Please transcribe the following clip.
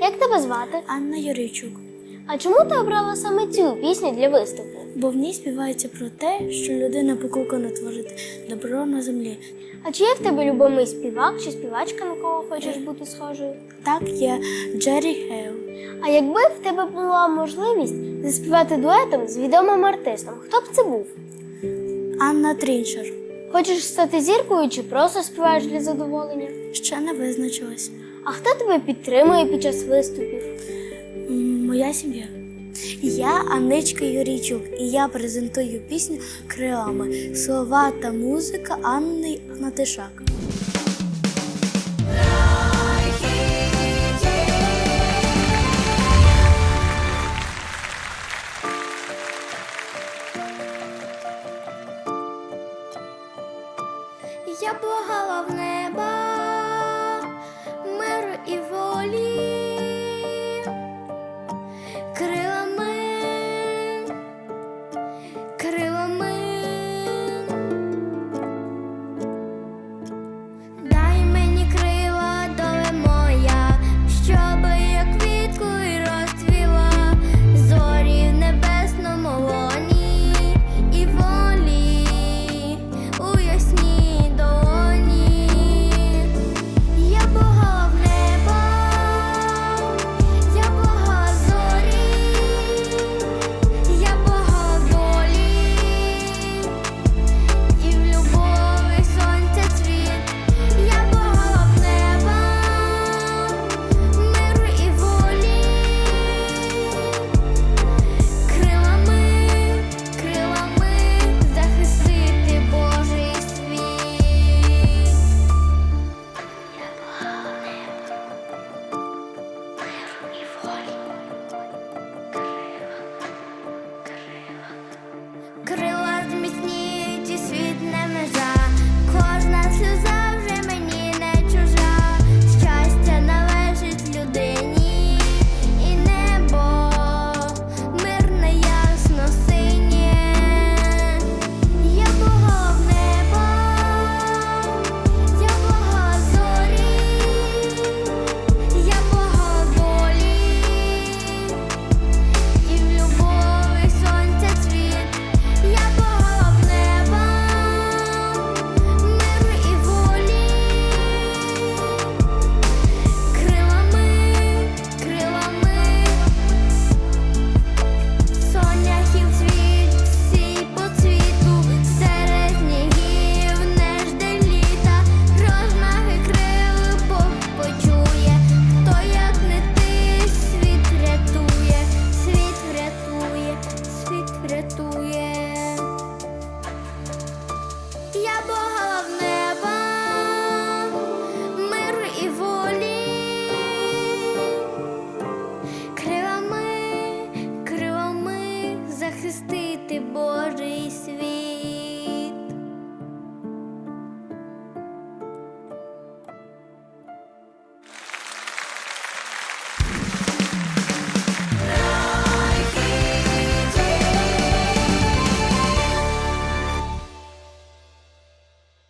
Як тебе звати? Анна Юрійчук. А чому ти обрала саме цю пісню для виступу? Бо в ній співається про те, що людина покликана творити добро на землі. А чи є в тебе любимий співак чи співачка, на кого хочеш бути схожою? Так є Джері Хейл. А якби в тебе була можливість заспівати дуетом з відомим артистом, хто б це був? Анна Трінчер. Хочеш стати зіркою чи просто співаєш для задоволення? Ще не визначилась. А хто тебе підтримує під час виступів? Моя сім'я. Я Анничка Юрійчук, і я презентую пісню крилами. Слова та музика Анни Гнатишак. Я благала в неба, Could